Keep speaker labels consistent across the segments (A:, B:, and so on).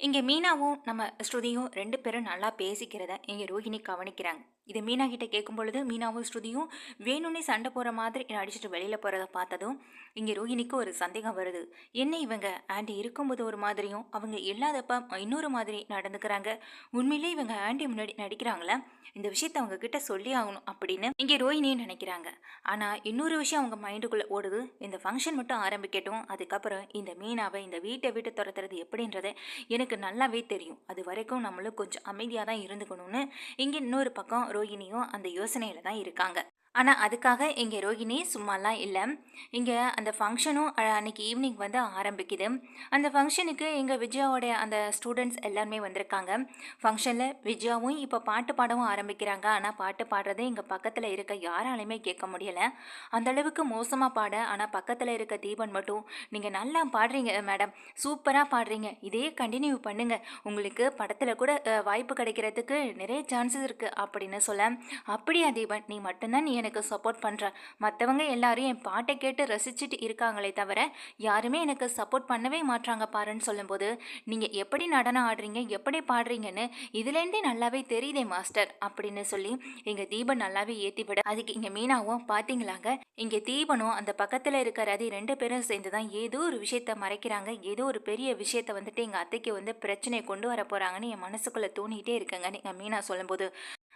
A: இங்கே மீனாவும் நம்ம ஸ்ருதியும் ரெண்டு பேரும் நல்லா பேசிக்கிறத இங்கே ரோஹிணி கவனிக்கிறாங்க. இது மீனா கிட்ட கேட்கும் பொழுது மீனாவும் ஸ்ருதியும் வேணும்னே சண்டை போகிற மாதிரி அடிச்சுட்டு வெளியில் போகிறத பார்த்ததும் இங்கே ரோஹிணிக்கு ஒரு சந்தேகம் வருது. என்ன இவங்க? ஆண்டி இருக்கும்போது ஒரு மாதிரியும் அவங்க இல்லாதப்ப இன்னொரு மாதிரி நடந்துக்கிறாங்க. உண்மையிலே இவங்க ஆண்டி முன்னாடி நடிக்கிறாங்களா? இந்த விஷயத்த அவங்க கிட்ட சொல்லி ஆகணும் அப்படின்னு இங்கே ரோஹிணியும் நினைக்கிறாங்க. ஆனால் இன்னொரு விஷயம் அவங்க மைண்டுக்குள்ளே ஓடுது. இந்த ஃபங்க்ஷன் மட்டும் ஆரம்பிக்கட்டும். அதுக்கப்புறம் இந்த மீனாவை இந்த வீட்டை விட்டு துரத்துறது எப்படின்றத எனக்கு நல்லாவே தெரியும். அது வரைக்கும் நம்மளும் கொஞ்சம் அமைதியாக தான் இருந்துக்கணும்னு இங்கே இன்னொரு பக்கம் ரோஹிணியும் அந்த யோசனையில் தான் இருக்காங்க. ஆனால் அதுக்காக இங்கே ரோகிணி சும்மாலாம் இல்லை. இங்கே அந்த ஃபங்க்ஷனும் அன்றைக்கி ஈவினிங் வந்து ஆரம்பிக்குது. அந்த ஃபங்க்ஷனுக்கு எங்கள் விஜயாவோடைய அந்த ஸ்டூடெண்ட்ஸ் எல்லாருமே வந்திருக்காங்க. ஃபங்க்ஷனில் விஜயாவும் இப்போ பாட்டு பாடவும் ஆரம்பிக்கிறாங்க. ஆனால் பாட்டு பாடுறது எங்கள் பக்கத்தில் இருக்க யாராலையுமே கேட்க முடியலை. அந்தளவுக்கு மோசமாக பாட ஆனால் பக்கத்தில் இருக்க தீபன் மட்டும் நீங்கள் நல்லா பாடுறீங்க மேடம் சூப்பராக பாடுறீங்க. இதே கண்டினியூ பண்ணுங்கள் உங்களுக்கு படத்தில் கூட வாய்ப்பு கிடைக்கிறதுக்கு நிறைய சான்சஸ் இருக்குது அப்படின்னு சொல்ல அப்படியா தீபன். நீ மட்டும்தான் நீ எனக்கு சப்போர்ட் பண்ணுற மற்றவங்க எல்லாரும் என் பாட்டை கேட்டு ரசிச்சுட்டு இருக்காங்களே தவிர யாருமே எனக்கு சப்போர்ட் பண்ணவே மாட்டாங்க பாருன்னு சொல்லும்போது நீங்கள் எப்படி நடனம் ஆடுறீங்க எப்படி பாடுறீங்கன்னு இதுலேருந்தே நல்லாவே தெரியுதே மாஸ்டர் அப்படின்னு சொல்லி எங்கள் தீபன் நல்லாவே ஏற்றி விட அதுக்கு இங்கே மீனாவும் பார்த்தீங்களாங்க இங்கே தீபனும் அந்த பக்கத்தில் இருக்கிற ரதி ரெண்டு பேரும் சேர்ந்து தான் ஏதோ ஒரு விஷயத்த மறைக்கிறாங்க. ஏதோ ஒரு பெரிய விஷயத்த வந்துட்டு எங்கள் அத்தைக்கு வந்து பிரச்சனையை கொண்டு வர போகிறாங்கன்னு என் மனசுக்குள்ளே தோணிகிட்டே இருக்கங்க. நீங்கள் மீனா சொல்லும்போது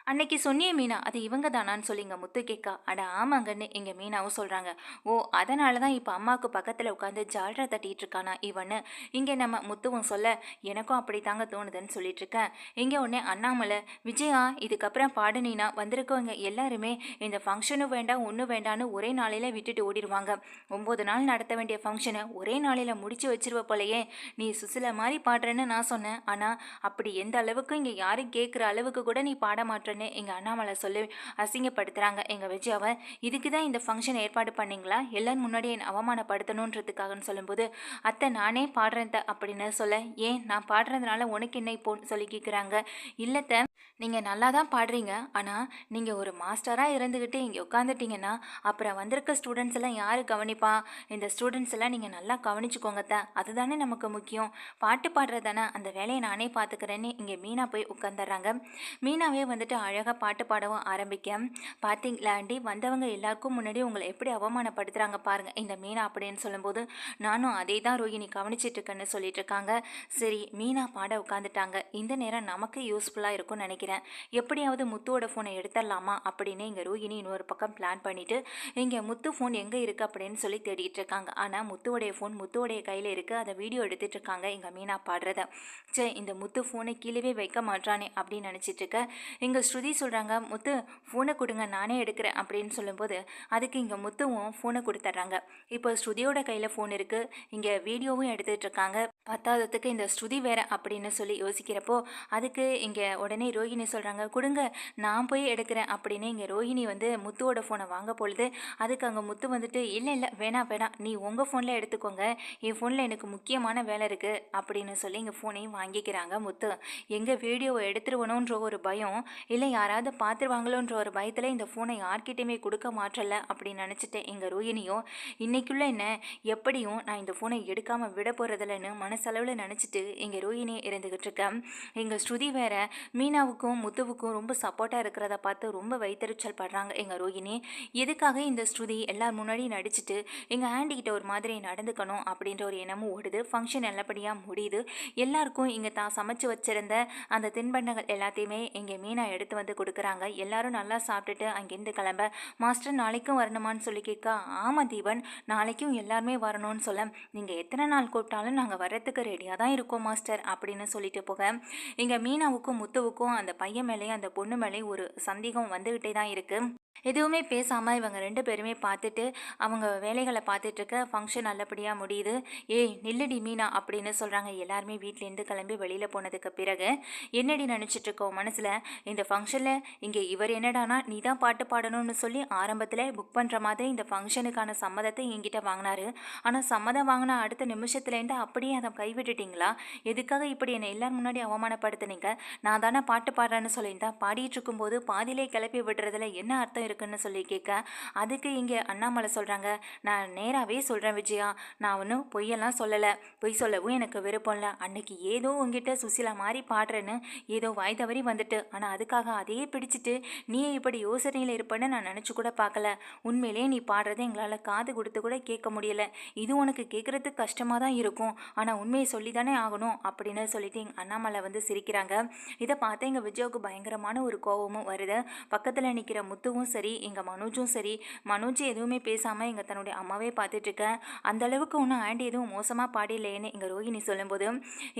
A: அன்னைக்கு சொன்னியே மீனா அது இவங்க தானான்னு சொல்லி இங்கே முத்து கேட்கா அட ஆமாங்கன்னு எங்கள் மீனாவும் சொல்கிறாங்க ஓ அதனால தான் இப்போ அம்மாவுக்கு பக்கத்தில் உட்காந்து ஜால்ரா தட்டிட்டு இருக்கானா இவன்னு இங்கே நம்ம முத்துவும் சொல்ல எனக்கும் அப்படி தாங்க தோணுதுன்னு சொல்லிட்டு இருக்கேன் இங்கே உடனே அண்ணாமலை விஜயா இதுக்கப்புறம் பாடுனீனா வந்திருக்கவங்க எல்லாருமே இந்த ஃபங்க்ஷனும் வேண்டாம் ஒன்றும் வேண்டான்னு ஒரே நாளையில் விட்டுட்டு ஓடிடுவாங்க. ஒம்பது நாள் நடத்த வேண்டிய ஃபங்க்ஷனை ஒரே நாளையில் முடிச்சு வச்சிருவ போலையே. நீ சுசில மாதிரி பாடுறேன்னு நான் சொன்னேன். ஆனால் அப்படி எந்த அளவுக்கு இங்கே யாரும் கேட்குற அளவுக்கு கூட நீ பாட மாட்டேன்னு அப்படின்னு எங்கள் அண்ணாமலை சொல்லி அசிங்கப்படுத்துகிறாங்க எங்கள் விஜயாவை இதுக்கு தான் இந்த ஃபங்க்ஷன் ஏற்பாடு பண்ணிங்களா? எல்லோரும் முன்னாடி என் அவமானப்படுத்தணுன்றதுக்காகன்னு சொல்லும்போது அத்தை நானே பாடுறேன் அப்படின்னு சொல்ல ஏன்? நான் பாடுறதுனால உனக்கு என்ன இப்போன்னு சொல்லி கேட்குறாங்க இல்லைத்த நீங்கள் நல்லா தான் பாடுறீங்க. ஆனால் நீங்கள் ஒரு மாஸ்டராக இருந்துக்கிட்டு இங்கே உட்காந்துட்டிங்கன்னா அப்புறம் வந்திருக்க ஸ்டூடெண்ட்ஸ் எல்லாம் யார் கவனிப்பா? இந்த ஸ்டூடெண்ட்ஸ் எல்லாம் நீங்கள் நல்லா கவனிச்சுக்கோங்க தான் அதுதானே நமக்கு முக்கியம். பாட்டு பாடுறதானே அந்த வேலையை நானே பார்த்துக்கிறேன்னு இங்கே மீனா போய் உட்காந்துடுறாங்க மீனாவே வந்துட்டு அழகாக பாட்டு பாடவும் ஆரம்பிக்க. பார்த்தீங்களாண்டி வந்தவங்க எல்லாருக்கும் முன்னாடி உங்களை எப்படி அவமானப்படுத்துகிறாங்க பாருங்கள் இந்த மீனா அப்படின்னு சொல்லும்போது நானும் அதே தான் ரோஹிணி கவனிச்சிட்ருக்கேன்னு சொல்லிட்டு இருக்காங்க சரி மீனா பாட உட்காந்துட்டாங்க இந்த நேரம் நமக்கு யூஸ்ஃபுல்லாக இருக்கும்னு நினைக்கிறேன். எப்படியாவது முத்துவோட ஃபோனை எடுத்துடலாமா அப்படின்னு இங்கே ரோஹிணி இன்னொரு பக்கம் பிளான் பண்ணிவிட்டு இங்கே முத்து ஃபோன் எங்கே இருக்குது அப்படின்னு சொல்லி தேடிட்டு இருக்காங்க ஆனால் முத்துவோடைய ஃபோன் முத்துவோடைய கையில் இருக்குது அதை வீடியோ எடுத்துகிட்டு இருக்காங்க இங்கே மீனா பாடுறத. சே இந்த முத்து ஃபோனை கீழே வைக்க மாட்டானே அப்படின்னு நினச்சிட்டு இருக்க இங்கே ஸ்ருதி சொல்கிறாங்க முத்து ஃபோனை கொடுங்க நானே எடுக்கிறேன் அப்படின்னு சொல்லும்போது அதுக்கு இங்கே முத்துவும் ஃபோனை கொடுத்துட்றாங்க. இப்போ ஸ்ருதியோட கையில் ஃபோன் இருக்குது இங்கே வீடியோவும் எடுத்துகிட்ருக்காங்க பத்தாததுக்கு இந்த ஸ்ருதி வேற அப்படின்னு சொல்லி யோசிக்கிறப்போ அதுக்கு இங்கே உடனே ரோஹிணி சொல்கிறாங்க கொடுங்க நான் போய் எடுக்கிறேன் அப்படின்னு இங்கே ரோஹிணி வந்து முத்துவோட ஃபோனை வாங்க பொழுது அதுக்கு அங்கே முத்து வந்துட்டு இல்லை இல்லை வேணாம் வேணாம் நீ உங்கள் ஃபோனில் எடுத்துக்கோங்க என் ஃபோனில் எனக்கு முக்கியமான வேலை இருக்குது அப்படின்னு சொல்லி இங்கே ஃபோனையும் வாங்கிக்கிறாங்க முத்து. எங்கள் வீடியோவை எடுத்துருவணுன்ற ஒரு பயம் இல்லை யாராவது பார்த்துருவாங்களோன்ற ஒரு பயத்தில் இந்த ஃபோனை யார்கிட்டையுமே கொடுக்க மாற்றலை அப்படின்னு நினச்சிட்டேன் எங்கள் ரோஹிணியும் இன்றைக்குள்ளே என்ன எப்படியும் நான் இந்த ஃபோனை எடுக்காமல் விட போகிறதில்லன்னு மனசளவில் நினச்சிட்டு எங்கள் ரோஹிணி இருந்துக்கிட்டு இருக்கேன் எங்கள் ஸ்ருதி வேற மீனாவுக்கும் முத்துவுக்கும் ரொம்ப சப்போர்ட்டாக இருக்கிறத பார்த்து ரொம்ப வைத்தறிச்சல் படுறாங்க எங்கள் ரோஹினி. எதுக்காக இந்த ஸ்ருதி எல்லார் முன்னாடியும் நடிச்சுட்டு எங்கள் ஆண்டிக்கிட்ட ஒரு மாதிரி நடந்துக்கணும் அப்படின்ற ஒரு எண்ணமும் ஓடுது. ஃபங்க்ஷன் நல்லபடியாக முடியுது. எல்லாருக்கும் இங்கே தான் சமைச்சு வச்சுருந்த அந்த தின்பண்டங்கள் எல்லாத்தையுமே இங்கே மீனா எடுத்து வந்து கொடுக்குறாங்க. எல்லாரும் நல்லா சாப்பிட்டுட்டு அங்கேருந்து கிளம்ப மாஸ்டர் நாளைக்கும் வரணுமான்னு சொல்லி கேட்க. ஆமாம் தீபன் நாளைக்கும் எல்லாருமே வரணும்னு சொல்ல. நீங்கள் எத்தனை நாள் கூப்பிட்டாலும் நாங்கள் வர்றதுக்கு ரெடியாக தான் இருக்கும் மாஸ்டர் அப்படின்னு சொல்லிட்டு போக. இங்கே மீனாவுக்கும் முத்துவுக்கும் அந்த பையன் மேலேயும் அந்த பொண்ணு மேலேயும் ஒரு சந்தேகம் வந்துக்கிட்டே தான் இருக்குது எதுவுமே பேசாமல் இவங்க ரெண்டு பேருமே பார்த்துட்டு அவங்க வேலைகளை பார்த்துட்ருக்க ஃபங்க்ஷன் நல்லபடியாக முடியுது. ஏய் நில்லடி மீனா அப்படின்னு சொல்கிறாங்க எல்லாருமே வீட்டிலேருந்து கிளம்பி வெளியில் போனதுக்கு பிறகு என்னடி நினச்சிட்ருக்கோம் மனசில்? இந்த ஃபங்க்ஷனில் இங்கே இவர் என்னடானா நீ தான் பாட்டு பாடணும்னு சொல்லி ஆரம்பத்தில் புக் பண்ணுற மாதிரி இந்த ஃபங்க்ஷனுக்கான சம்மதத்தை என்கிட்ட வாங்கினாரு. ஆனால் சம்மதம் வாங்கின அடுத்த நிமிஷத்துலேருந்து அப்படியே அதை கைவிட்டுட்டிங்களா? எதுக்காக இப்படி என்னை எல்லோரும் முன்னாடி அவமானப்படுத்துனீங்க? நான் தானே பாட்டு பாடுறேன்னு சொல்லியிருந்தா பாடிட்டு இருக்கும்போது பாதியிலே கிளப்பி விடுறதுல என்ன அர்த்தம் அர்த்தம் இருக்குன்னு சொல்லி கேட்க அதுக்கு இங்கே அண்ணாமலை சொல்கிறாங்க நான் நேராகவே சொல்கிறேன் விஜயா நான் ஒன்றும் பொய்யெல்லாம் சொல்லலை பொய் சொல்லவும் எனக்கு விருப்பம் இல்லை. அன்னைக்கு ஏதோ உங்ககிட்ட சுசிலா மாதிரி பாடுறேன்னு ஏதோ வாய் தவறி வந்துட்டு ஆனால் அதுக்காக அதையே பிடிச்சிட்டு நீ இப்படி யோசனையில் இருப்பேன்னு நான் நினச்சி கூட பார்க்கல. உண்மையிலே நீ பாடுறதை எங்களால் காது கொடுத்து கூட கேட்க முடியல. இது உனக்கு கேட்குறதுக்கு கஷ்டமாக தான் இருக்கும். ஆனால் உண்மையை சொல்லி தானே ஆகணும் அப்படின்னு சொல்லிட்டு எங்கள் அண்ணாமலை வந்து சிரிக்கிறாங்க. இதை பார்த்து எங்கள் விஜயாவுக்கு பயங்கரமான ஒரு கோபமும் வருது. பக்கத்தில் நிற்கிற முத்துவும் சரி எங்கள் மனோஜும் சரி. மனோஜ் எதுவுமே பேசாமல் எங்கள் தன்னுடைய அம்மாவே பார்த்துட்ருக்கேன் அந்த அளவுக்கு ஒன்றும் ஆண்டி எதுவும் மோசமாக பாடியில்லைன்னு எங்கள் ரோஹிணி சொல்லும்போது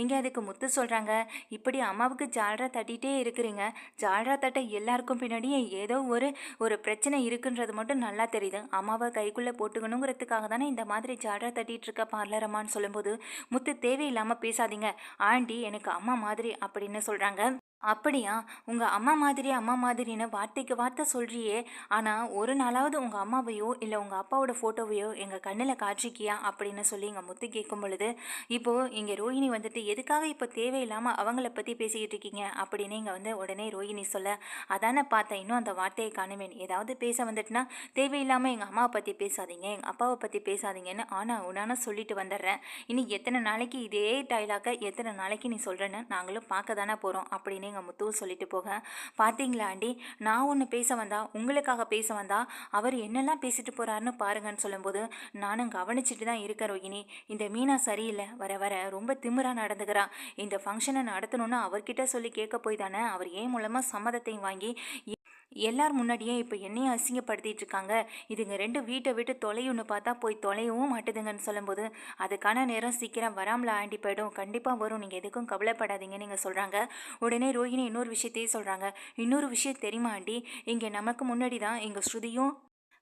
A: இங்கே அதுக்கு முத்து சொல்கிறாங்க இப்படி அம்மாவுக்கு ஜால்ரா தட்டிகிட்டே இருக்கிறீங்க. ஜால்ரா தட்ட எல்லாருக்கும் பின்னாடியே ஏதோ ஒரு ஒரு பிரச்சனை இருக்குன்றது மட்டும் நல்லா தெரியுது. அம்மாவை கைக்குள்ளே போட்டுக்கணுங்கிறதுக்காக தானே இந்த மாதிரி ஜால்ரா தட்டிகிட்டு இருக்க பார்லரம்மான்னு சொல்லும்போது முத்து தேவையில்லாமல் பேசாதீங்க. ஆண்டி எனக்கு அம்மா மாதிரி அப்படின்னு சொல்கிறாங்க அப்படியா? உங்கள் அம்மா மாதிரி அம்மா மாதிரின்னு வார்த்தைக்கு வார்த்தை சொல்கிறியே ஆனால் ஒரு நாளாவது உங்கள் அம்மாவையோ இல்லை உங்கள் அப்பாவோட ஃபோட்டோவையோ எங்கள் கண்ணில் காட்சிக்கியா அப்படின்னு சொல்லி எங்கள் முத்து கேட்கும் பொழுது இப்போது இங்கே ரோஹிணி வந்துட்டு எதுக்காக இப்போ தேவையில்லாமல் அவங்கள பற்றி பேசிக்கிட்டு இருக்கீங்க? அப்படின்னு இங்கே வந்து உடனே ரோஹிணி சொல்ல அதானே பார்த்தேன் இன்னும் அந்த வார்த்தையை காணுவேன். ஏதாவது பேச வந்துட்டுனா தேவையில்லாமல் எங்கள் அம்மாவை பற்றி பேசாதீங்க எங்கள் அப்பாவை பற்றி பேசாதீங்கன்னு ஆனால் உடான சொல்லிட்டு வந்துடுறேன். இனி எத்தனை நாளைக்கு இதே டைலாக்கை எத்தனை நாளைக்கு நீ சொல்கிறேன்னு நாங்களும் பார்க்க தானே போகிறோம் அப்படின்னு எங்கள் முத்துவும் சொல்லிட்டு போக பார்த்தீங்களா ஆண்டி நான் ஒன்று பேச வந்தா உங்களுக்காக பேச வந்தா அவர் என்னெல்லாம் பேசிட்டு போகிறாருன்னு பாருங்கன்னு சொல்லும்போது நானும் கவனிச்சுட்டு தான் இருக்கேன் ரோகிணி. இந்த மீனா சரியில்லை. வர வர ரொம்ப திமிரா நடந்துக்கிறா. இந்த ஃபங்க்ஷனை நடத்தணும்னு அவர்கிட்ட சொல்லி கேட்க போய் தானே அவர் ஏன் மூலமாக சம்மதத்தையும் வாங்கி எல்லார் முன்னாடியே இப்போ என்னையும் அசிங்கப்படுத்திட்டு இருக்காங்க இதுங்க ரெண்டு வீட்டை விட்டு தொலையுன்னு பார்த்தா போய் தொலையவும் மாட்டுதுங்கன்னு சொல்லும்போது அதுக்கான நேரம் சீக்கிரம் வராமல ஆண்டி போயிடும். கண்டிப்பாக வரும். நீங்கள் எதுக்கும் கவலைப்படாதீங்கன்னு நீங்கள் சொல்கிறாங்க உடனே ரோஹிணி இன்னொரு விஷயத்தையும் சொல்கிறாங்க இன்னொரு விஷயம் தெரியுமா ஆண்டி? இங்கே நமக்கு முன்னாடி தான் எங்கள் ஸ்ருதியும்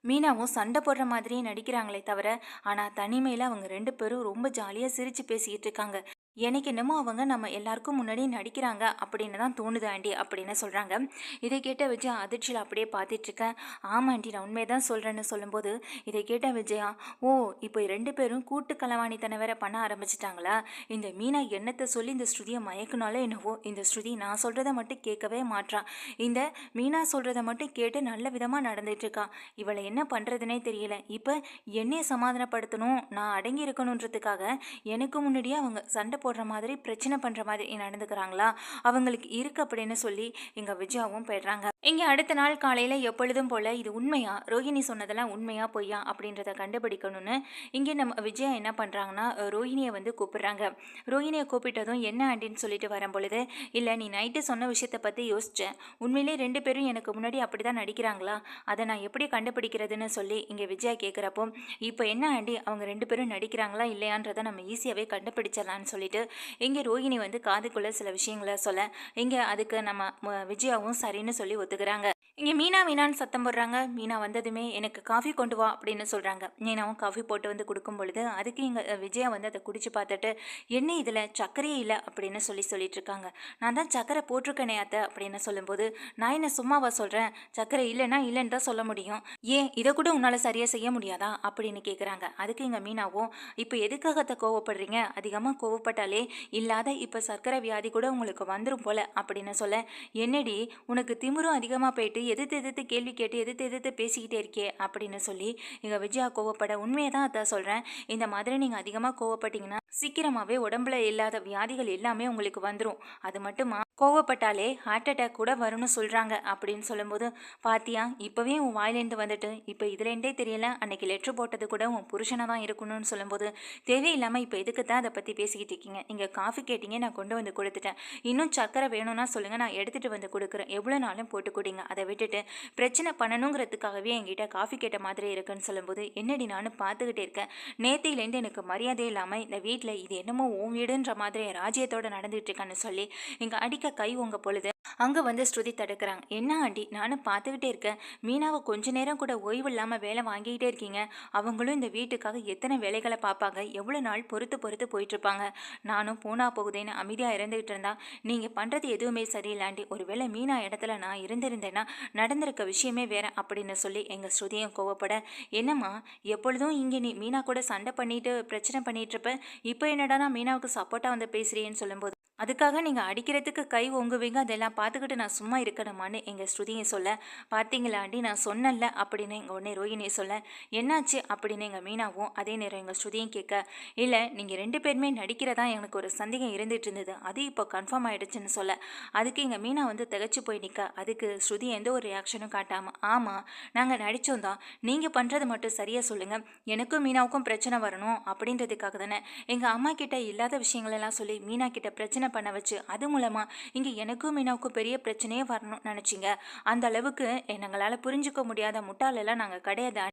A: மீனாவும் சண்டை போடுற மாதிரியே நடிக்கிறாங்களே தவிர ஆனால் தனிமையில் அவங்க ரெண்டு பேரும் ரொம்ப ஜாலியாக சிரித்து பேசிக்கிட்டு இருக்காங்க. எனக்கு என்னமோ அவங்க நம்ம எல்லாருக்கும் முன்னாடி நடிக்கிறாங்க அப்படின்னு தான் தோணுது ஆண்டி அப்படின்னு சொல்கிறாங்க இதை கேட்ட விஜயா அதிர்ச்சியில் அப்படியே பார்த்துட்ருக்கேன் ஆமாம் ஆண்டி நான் உண்மையை தான் சொல்கிறேன்னு சொல்லும்போது இதை கேட்ட விஜயா ஓ இப்போ ரெண்டு பேரும் கூட்டு களவாணித்தனை வேற பண்ண ஆரம்பிச்சிட்டாங்களா? இந்த மீனா எண்ணத்தை சொல்லி இந்த ஸ்ருதியை மயக்கினாலே என்னவோ இந்த ஸ்ருதி நான் சொல்கிறத மட்டும் கேட்கவே மாட்றான் இந்த மீனா சொல்கிறத மட்டும் கேட்டு நல்ல விதமாக நடந்துட்டுருக்கா இவளை என்ன பண்ணுறதுனே தெரியல. இப்போ என்னையை சமாதானப்படுத்தணும் நான் அடங்கி இருக்கணுன்றதுக்காக எனக்கு முன்னாடியே அவங்க சண்டை போடுற மாதிரி பிரச்சனை பண்ணுற மாதிரி நடந்துக்கிறாங்களா? அவங்களுக்கு இருக்கு அப்படின்னு சொல்லி இங்கே விஜயாவும் போயிடுறாங்க. இங்கே அடுத்த நாள் காலையில் எப்பொழுதும் போல் இது உண்மையா? ரோஹிணி சொன்னதெல்லாம் உண்மையா பொய்யா? அப்படின்றத கண்டுபிடிக்கணும்னு இங்கே நம்ம விஜயா என்ன பண்ணுறாங்கன்னா ரோஹிணியை வந்து கூப்பிடுறாங்க. ரோஹிணியை கூப்பிட்டதும் என்ன ஆண்டின்னு சொல்லிட்டு வரும் பொழுது இல்லை நீ நைட்டு சொன்ன விஷயத்தை பற்றி யோசித்தேன் உண்மையிலே ரெண்டு பேரும் எனக்கு முன்னாடி அப்படி தான் நடிக்கிறாங்களா? அதை நான் எப்படி கண்டுபிடிக்கிறதுன்னு சொல்லி இங்கே விஜயா கேட்குறப்போ இப்போ என்ன ஆண்டி? அவங்க ரெண்டு பேரும் நடிக்கிறாங்களா? இல்லையான்றதை நம்ம ஈஸியாகவே கண்டுபிடிச்சிடலான்னு சொல்லிட்டு இங்கே ரோஹிணி வந்து காதுக்குள்ளே சில விஷயங்களை சொல்ல இங்கே அதுக்கு நம்ம விஜயாவும் சரின்னு சொல்லி ஒத்துக்கிறாங்க. இங்கே மீனா மீனான்னு சத்தம் போடுறாங்க. மீனா வந்ததுமே எனக்கு காஃபி கொண்டு வா அப்படின்னு சொல்கிறாங்க மீனாவும் காஃபி போட்டு வந்து கொடுக்கும் பொழுது அதுக்கு இங்கே விஜயா வந்து அதை குடிச்சு பார்த்துட்டு என்ன இதில்? சர்க்கரையே இல்லை அப்படின்னு சொல்லி சொல்லிட்டு இருக்காங்க. நான் தான் சர்க்கரை போட்டிருக்கேனே அத்தை அப்படின்னு சொல்லும்போது நான் என்ன சும்மாவா சொல்கிறேன் சர்க்கரை இல்லைன்னா இல்லைன்னு தான் சொல்ல முடியும். ஏன்? இதை கூட உன்னால் சரியாக செய்ய முடியாதா? அப்படின்னு கேட்குறாங்க அதுக்கு இங்கே மீனாவும் இப்போ எதுக்காகத்தை கோவப்படுறீங்க? அதிகமாக சாப்பிட்டாலே இல்லாத இப்போ சர்க்கரை வியாதி கூட உங்களுக்கு வந்துடும் போல அப்படின்னு சொல்ல என்னடி உனக்கு திமிரும் அதிகமாக போயிட்டு எதிர்த்து எதிர்த்து கேள்வி கேட்டு எதிர்த்து எதிர்த்து பேசிக்கிட்டே இருக்கே அப்படின்னு சொல்லி எங்கள் விஜயா கோவப்பட உண்மையை தான் அதான் சொல்கிறேன் இந்த மாதிரி நீங்கள் அதிகமாக கோவப்பட்டீங்கன்னா சீக்கிரமாகவே உடம்புல இல்லாத வியாதிகள் எல்லாமே உங்களுக்கு வந்துடும் அது மட்டுமா? கோவப்பட்டாலே ஹார்ட் அட்டாக் கூட வரும்னு சொல்கிறாங்க அப்படின்னு சொல்லும்போது பாத்தியா இப்போவே உன் வாயிலேருந்து வந்துட்டு இப்போ இதுலேருந்தே தெரியல அன்னைக்கு லெட்ரு போட்டது கூட உன் புருஷனாக தான் இருக்கணும்னு சொல்லும்போது தேவையில்லாமல் இப்போ எதுக்கு தான் அதை பற்றி பேசிக்கிட்டு இருக்கீங்க? நீங்கள் காஃபி கேட்டீங்க நான் கொண்டு வந்து கொடுத்துட்டேன். இன்னும் சக்கரை வேணும்னா சொல்லுங்கள் நான் எடுத்துகிட்டு வந்து கொடுக்குறேன். எவ்வளோ நாளும் போட்டு கொடுங்க. அதை விட்டுட்டு பிரச்சனை பண்ணணுங்கிறதுக்காகவே என்கிட்ட காஃபி கேட்ட மாதிரி இருக்குன்னு சொல்லும்போது என்னடி நானும் பார்த்துக்கிட்டே இருக்கேன். நேத்திலேருந்து எனக்கு மரியாதை இல்லாமல் இந்த வீட்டில் இது என்னமோ உன் வீடுன்ற மாதிரி ராஜ்யத்தோடு நடந்துகிட்டு இருக்கேன்னு சொல்லி இங்கே அடிக்க கை உங்க பொழுது. அங்கே வந்து ஸ்ருதி தடுக்கிறாங்க. என்ன ஆண்டி? நானும் பார்த்துக்கிட்டே இருக்கேன். மீனாவை கொஞ்ச நேரம் கூட ஓய்வு இல்லாமல் வேலை வாங்கிக்கிட்டே இருக்கீங்க. அவங்களும் இந்த வீட்டுக்காக எத்தனை வேலைகளை பார்ப்பாங்க? எவ்வளோ நாள் பொறுத்து பொறுத்து போயிட்டுருப்பாங்க? நானும் போனா போகுதேன்னு அமைதியாக இருந்துகிட்டு இருந்தா. நீங்கள் பண்ணுறது எதுவுமே சரியில்லாண்டி ஒருவேளை மீனா இடத்துல நான் இருந்திருந்தேன்னா நடந்திருக்க விஷயமே வேற அப்படின்னு சொல்லி எங்கள் ஸ்ருதியும் கோவப்பட என்னம்மா? எப்பொழுதும் இங்கே நீ மீனா கூட சண்டை பண்ணிட்டு பிரச்சனை பண்ணிட்டு இருப்ப? இப்போ என்னடா நான் மீனாவுக்கு சப்போர்ட்டாக வந்து பேசுகிறேன்னு சொல்லும்போது அதுக்காக நீங்கள் அடிக்கிறதுக்கு கை ஓங்குவீங்க. அதெல்லாம் பார்த்துக்கிட்டு நான் சும்மா இருக்கணுமான்னு எங்கள் ஸ்ருதியை சொல்ல பார்த்தீங்களா ஆண்டி நான் சொன்னல அப்படின்னு எங்கள் உடனே ரோஹிணியை சொல்ல என்னாச்சு? அப்படின்னு எங்கள் மீனாவும் அதே நேரம் எங்கள் ஸ்ருதியும் கேட்க இல்லை நீங்கள் ரெண்டு பேருமே நடிக்கிறதா எனக்கு ஒரு சந்தேகம் இருந்துட்டு இருந்தது. அது இப்போ கன்ஃபார்ம் ஆகிடுச்சுன்னு சொல்ல. அதுக்கு எங்கள் மீனா வந்து திகச்சு போய் நிற்க அதுக்கு ஸ்ருதி எந்த ஒரு ரியாக்ஷனும் காட்டாமல் ஆமாம் நாங்கள் நடித்தோம் தான். நீங்கள் பண்ணுறது மட்டும் சரியாக சொல்லுங்கள் எனக்கும் மீனாவுக்கும் பிரச்சனை வரணும் அப்படின்றதுக்காக தானே எங்கள் அம்மா கிட்ட இல்லாத விஷயங்களெல்லாம் சொல்லி மீனா கிட்ட பிரச்சனை பண்ண வச்சு அது மூலமாக இங்கே எனக்கும் மீனாவுக்கும் பெரிய பிரச்சனையே வரணும்னு நினச்சிங்க. அந்த அளவுக்கு எங்களால் புரிஞ்சுக்க முடியாத முட்டாளெல்லாம் நாங்கள் கிடையாது.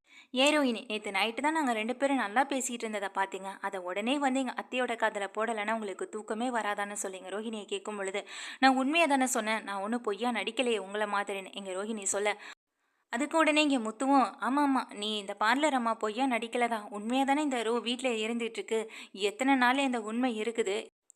A: ஏரோயினி நேற்று நைட்டு தான் நாங்கள் ரெண்டு பேரும் நல்லா பேசிகிட்டு இருந்ததை பார்த்தீங்க அதை உடனே வந்து எங்கள் அத்தையோட காதில் போடலைன்னா உங்களுக்கு தூக்கமே வராதான்னு சொல்லிங்க. ரோஹிணியை கேட்கும் பொழுது நான் உண்மையை தானே சொன்னேன். நான் ஒன்றும் பொய்யா நடிக்கலையே உங்களை மாதிரின்னு. எங்கள் ரோஹிணி சொல்ல அதுக்கு உடனே இங்கே முத்துவோம் ஆமாம் ஆமாம் நீ இந்த பார்லர் அம்மா பொய்யா நடிக்கலதான். உண்மையாக தானே இந்த ரோ வீட்டில் இருந்துட்டு இருக்கு. எத்தனை நாள் இந்த உண்மை இருக்குது?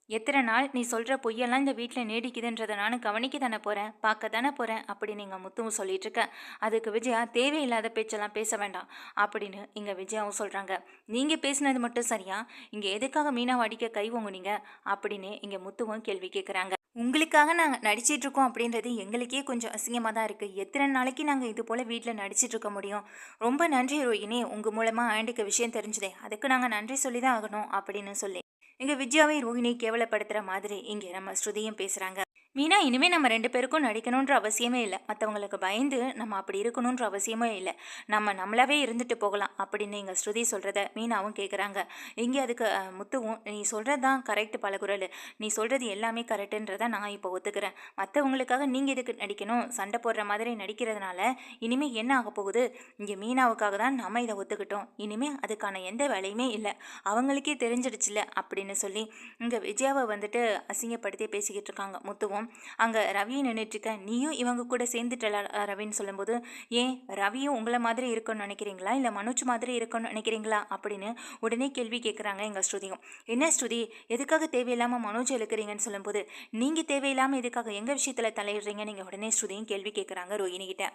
A: எத்தனை நாள் நீ சொல்கிற பொய்யெல்லாம் இந்த வீட்டில் நீடிக்குதுன்றதை நானும் கவனிக்க தானே போகிறேன் பார்க்க தானே போகிறேன் அப்படின்னு நீங்கள் முத்துவும் சொல்லிட்டு இருக்க அதுக்கு விஜயா தேவையில்லாத பேச்செல்லாம் பேச வேண்டாம் அப்படின்னு இங்கே விஜயாவும் சொல்கிறாங்க நீங்கள் பேசினது மட்டும் சரியா? இங்கே எதுக்காக மீனாவை அடிக்க கை ஓங்குனீங்க? அப்படின்னு இங்கே முத்துவும் கேள்வி கேட்குறாங்க உங்களுக்காக நாங்கள் நடிச்சிட்டு இருக்கோம் அப்படின்றது எங்களுக்கே கொஞ்சம் அசிங்கமாக தான் இருக்குது எத்தனை நாளைக்கு நாங்கள் இது போல் வீட்டில் நடிச்சிட்டு இருக்க முடியும்? ரொம்ப நன்றி ரோஹினி உங்கள் மூலமாக ஆண்டுக்கு விஷயம் தெரிஞ்சுதே. அதுக்கு நாங்கள் நன்றி சொல்லி தான் ஆகணும் அப்படின்னு சொல்லி இங்கே விஜயாவை ரோஹிணி கேவலப்படுத்துகிற மாதிரி இங்கே நம்ம ஸ்ருதியும் பேசுகிறாங்க மீனா இனிமேல் நம்ம ரெண்டு பேருக்கும் நடிக்கணுன்ற அவசியமே இல்லை. மற்றவங்களுக்கு பயந்து நம்ம அப்படி இருக்கணுன்ற அவசியமே இல்லை. நம்ம நம்மளாவே இருந்துட்டு போகலாம் அப்படின்னு எங்கள் ஸ்ருதி சொல்கிறத மீனாவும் கேட்குறாங்க இங்கே அதுக்கு முத்துவும் நீ சொல்கிறது தான் கரெக்ட் பலகுரல் நீ சொல்கிறது எல்லாமே கரெக்டுன்றதை நான் இப்போ ஒத்துக்கிறேன். மற்றவங்களுக்காக நீங்கள் எதுக்கு நடிக்கணும்? சண்டை போடுற மாதிரி நடிக்கிறதுனால இனிமேல் என்ன ஆக போகுது? இங்கே மீனாவுக்காக தான் நம்ம இதை ஒத்துக்கிட்டோம். இனிமேல் அதுக்கான எந்த வேலையுமே இல்லை. அவங்களுக்கே தெரிஞ்சிடுச்சுல அப்படின்னு சொல்லி இங்கே விஜயாவை வந்துட்டு அசிங்கப்படுத்தி பேசிக்கிட்டு இருக்காங்க முத்துவும். அங்கே ரவியை நின்றுட்டுருக்க நீயும் இவங்க கூட சேர்ந்துட்டல ரவின்னு சொல்லும்போது ஏன் ரவியும் உங்களை மாதிரி இருக்கணும்னு நினைக்கிறீங்களா? இல்லை மனோஜ் மாதிரி இருக்கணும்னு நினைக்கிறீங்களா? அப்படின்னு உடனே கேள்வி கேட்குறாங்க எங்கள் ஸ்ருதியும். என்ன ஸ்ருதி எதுக்காக தேவையில்லாமல் மனோஜ் இழுக்கிறீங்கன்னு சொல்லும்போது நீங்கள் தேவையில்லாமல் எதுக்காக எங்கள் விஷயத்தில் தலையிடுறீங்க நீங்கள் உடனே ஸ்ருதியும் கேள்வி கேட்குறாங்க ரோஹிணி கிட்ட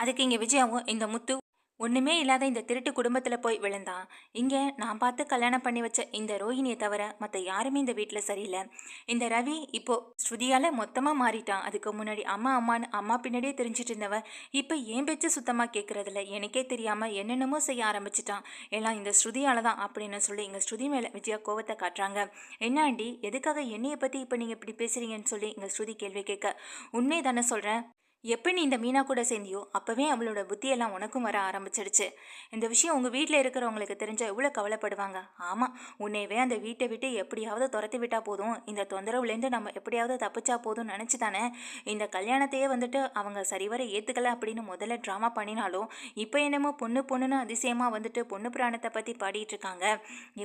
A: அதுக்கு இங்கே விஜயாவும் இந்த முத்து ஒன்றுமே இல்லாத இந்த திருட்டு குடும்பத்தில் போய் விழுந்தான். இங்கே நான் பார்த்து கல்யாணம் பண்ணி வச்ச இந்த ரோஹிணியை தவிர மற்ற யாருமே இந்த வீட்டில் சரியில்லை. இந்த ரவி இப்போது ஸ்ருதியால் மொத்தமாக மாறிட்டான். அதுக்கு முன்னாடி அம்மா அம்மான்னு அம்மா பின்னாடியே தெரிஞ்சிட்டு இருந்தவன் இப்போ ஏன் பேச்சு சுத்தமாக கேட்குறதில்ல எனக்கே தெரியாமல் என்னென்னமோ செய்ய ஆரம்பிச்சிட்டான். எல்லாம் இந்த ஸ்ருதியால் தான் அப்படின்னு சொல்லி எங்கள் ஸ்ருதி மேலே விஜயா கோவத்தை காட்டுறாங்க. என்ன ஆண்டி எதுக்காக என்னையை பற்றி இப்போ நீங்கள் இப்படி பேசுகிறீங்கன்னு சொல்லி எங்கள் ஸ்ருதி கேள்வி கேட்க உண்மையை தானே சொல்கிறேன் எப்போ நீ இந்த மீனா கூட சேர்ந்தியோ அப்போவே அவளோட புத்தியெல்லாம் உனக்கும் வர ஆரம்பிச்சிடுச்சு. இந்த விஷயம் உங்கள் வீட்டில் இருக்கிறவங்களுக்கு தெரிஞ்சால் எவ்வளோ கவலைப்படுவாங்க? ஆமாம் உன்னையவே அந்த வீட்டை விட்டு எப்படியாவது துரத்தி விட்டால் போதும். இந்த தொந்தரவுலேருந்து நம்ம எப்படியாவது தப்பிச்சா போதும்னு நினச்சி தானே? இந்த கல்யாணத்தையே வந்துட்டு அவங்க சரிவர ஏற்றுக்கல அப்படின்னு முதல்ல ட்ராமா பண்ணினாலும் இப்போ என்னமோ பொண்ணு பொண்ணுன்னு அதிசயமாக வந்துட்டு பொண்ணு பிராணத்தை பற்றி பாடிட்டு இருக்காங்க.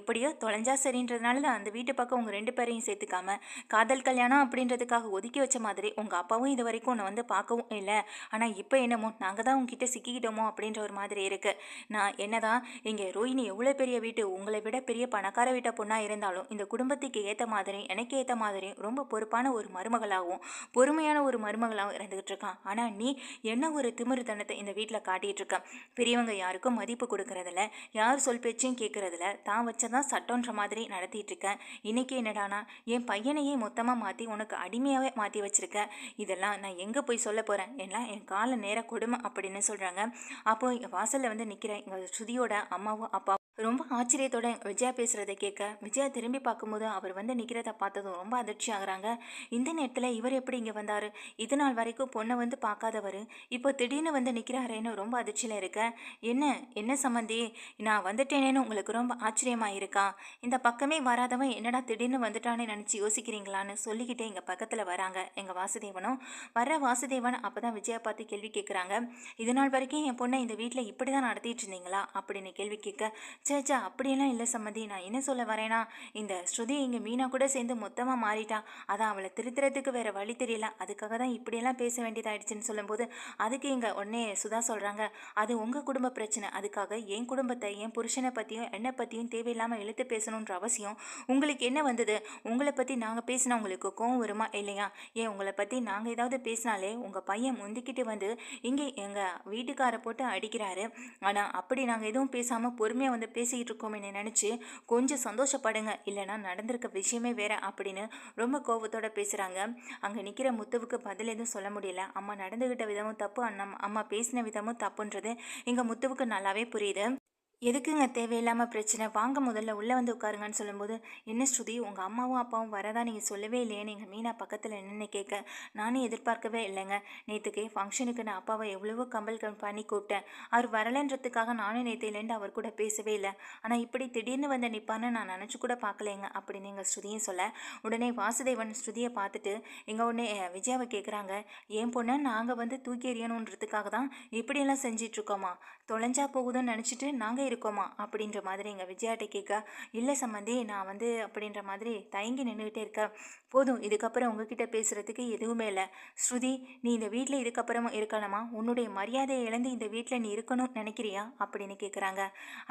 A: எப்படியோ தொலைஞ்சா சரின்றதுனால அந்த வீட்டு பக்கம் உங்கள் ரெண்டு பேரையும் சேர்த்துக்காம காதல் கல்யாணம் அப்படின்றதுக்காக ஒதுக்கி வச்ச மாதிரி உங்கள் அப்பாவும் இது வரைக்கும் உன்னை வந்து பார்க்கவும் இல்லை. ஆனால் இப்போ என்னமோ நாங்கள் தான் உங்ககிட்ட சிக்கிக்கிட்டோமோ அப்படின்ற ஒரு மாதிரி இருக்குது நான் என்னதான் இங்கே ரோஹிணி எவ்வளோ பெரிய வீட்டு உங்களை விட பெரிய பணக்கார வீட்டை பொண்ணாக இருந்தாலும் இந்த குடும்பத்துக்கு ஏற்ற மாதிரி எனக்கு ஏற்ற மாதிரி ரொம்ப பொறுப்பான ஒரு மருமகளாகவும் பொறுமையான ஒரு மருமகளாகவும் இருந்துகிட்டு இருக்கான். ஆனால் நீ என்ன ஒரு திமிருத்தனத்தை இந்த வீட்டில் காட்டிகிட்ருக்க பெரியவங்க யாருக்கும் மதிப்பு கொடுக்கறதில்ல. யார் சொல் பேச்சையும் கேட்கறதில்ல. தான் வச்சதான் சட்டம்ன்ற மாதிரி நடத்திட்டு இருக்கேன் இன்னைக்கு என்னடானா என் பையனையே மொத்தமாக மாற்றி உனக்கு அடிமையாகவே மாற்றி வச்சுருக்க. இதெல்லாம் நான் எங்கே போய் சொல்ல போகிறேன் ஏன்னா என் காலை நேராக கொடுமை அப்படின்னு சொல்கிறாங்க அப்போ இங்கே வாசலில் வந்து நிற்கிற எங்கள் ஸ்ருதியோட அம்மாவும் அப்பா ரொம்ப ஆச்சரியத்தோட விஜயா பேசுகிறத கேட்க விஜயா திரும்பி பார்க்கும்போது அவர் வந்து நிற்கிறத பார்த்ததும் ரொம்ப அதிர்ச்சி ஆகுறாங்க. இந்த நேரத்தில் இவர் எப்படி இங்கே வந்தார்? இது நாள் வரைக்கும் பொண்ணை வந்து பார்க்காதவர். இப்போ திடீர்னு வந்து நிற்கிறாரேன்னு ரொம்ப அதிர்ச்சியில் இருக்க. என்ன? என்ன சம்மந்தி நான் வந்துட்டேனேன்னு உங்களுக்கு ரொம்ப ஆச்சரியமாக இருக்கா? இந்த பக்கமே வராதவன் என்னடா திடீர்னு வந்துட்டானே நினச்சி யோசிக்கிறீங்களான்னு சொல்லிக்கிட்டே எங்கள் பக்கத்தில் வராங்க எங்கள் வாசுதேவனும். வர வாசுதேவன் அப்போ தான் விஜயா பார்த்து கேள்வி கேட்குறாங்க இது நாள் வரைக்கும் என் பொண்ணை இந்த வீட்டில் இப்படி தான் நடத்திட்டு இருந்தீங்களா அப்படின்னு கேள்வி கேட்க சே அப்படியெல்லாம் இல்லை சம்மதி நான் என்ன சொல்ல வரேனா இந்த ஸ்ருதி இங்கே மீனா கூட சேர்ந்து மொத்தமாக மாறிட்டா. அதான் அவளை திருத்துறதுக்கு வேற வழி தெரியல. அதுக்காக தான் இப்படியெல்லாம் பேச வேண்டியதாயிடுச்சுன்னு சொல்லும்போது அதுக்கு இங்கே உடனே சுதா சொல்கிறாங்க அது உங்கள் குடும்ப பிரச்சனை. அதுக்காக என் குடும்பத்தை என் புருஷனை பற்றியும் என்னை பற்றியும் தேவையில்லாமல் இழுத்து பேசணுன்ற அவசியம். உங்களுக்கு என்ன வந்தது? உங்களை பற்றி நாங்கள் பேசினா உங்களுக்கு கோவம் வருமா இல்லையா? ஏன் உங்களை பற்றி நாங்கள் ஏதாவது பேசினாலே உங்கள் பையன் முந்திக்கிட்டு வந்து இங்கே எங்கள் வீட்டுக்காரை போட்டு அடிக்கிறாரு. ஆனால் அப்படி நாங்கள் எதுவும் பேசாமல் பொறுமையாக வந்து பேசிக்கிட்டு இருக்கோம்னு நினச்சி கொஞ்சம் சந்தோஷப்படுங்க. இல்லைன்னா நடந்திருக்க விஷயமே வேற அப்படின்னு ரொம்ப கோபத்தோட பேசுகிறாங்க அங்கே நிற்கிற முத்துவுக்கு பதில் எதுவும் சொல்ல முடியல. அம்மா நடந்துக்கிட்ட விதமும் தப்பு. அண்ணம் அம்மா பேசின விதமும் தப்புன்றது எங்கள் முத்துவுக்கு நல்லாவே புரியுது. எதுக்குங்க தேவையில்லாமல் பிரச்சனை? வாங்க முதல்ல உள்ளே வந்து உட்காருங்கன்னு சொல்லும்போது என்ன ஸ்ருதி உங்கள் அம்மாவும் அப்பாவும் வரதா நீங்கள் சொல்லவே இல்லையே? எங்கள் மீனா பக்கத்தில் என்னென்னு கேட்க நானே எதிர்பார்க்கவே இல்லைங்க. நேற்றுக்கு ஃபங்க்ஷனுக்கு நான் அப்பாவை எவ்வளவோ கம்பல் கம் பண்ணி கூப்பிட்டேன். அவர் வரலன்றதுக்காக நானும் நேற்றையிலேருந்து அவர் கூட பேசவே இல்லை. ஆனால் இப்படி திடீர்னு வந்து நிற்பான்னு நான் நினச்சி கூட பார்க்கலைங்க. அப்படின்னு எங்கள் ஸ்ருதியும் சொல்ல உடனே வாசுதேவன் ஸ்ருதியை பார்த்துட்டு எங்கள் உடனே விஜயாவை கேட்குறாங்க என் பொண்ணை நாங்கள் வந்து தூக்கி எறியணுன்றதுக்காக தான் இப்படியெல்லாம் செஞ்சிட்ருக்கோமா தொலைஞ்சா போகுதுன்னு நினச்சிட்டு நாங்கள் இருக்கோமா அப்படின்ற மாதிரி எங்கள் விஜயாட்ட கேட்க இல்லை சம்மந்தி நான் வந்து அப்படின்ற மாதிரி தயங்கி நின்றுக்கிட்டே இருக்க போதும் இதுக்கப்புறம் உங்ககிட்ட பேசுகிறதுக்கு எதுவுமே இல்லை. ஸ்ருதி நீ இந்த வீட்டில் இதுக்கப்புறம் இருக்கணுமா? உன்னுடைய மரியாதையை இழந்து இந்த வீட்டில் நீ இருக்கணும்னு நினைக்கிறியா? அப்படின்னு கேட்குறாங்க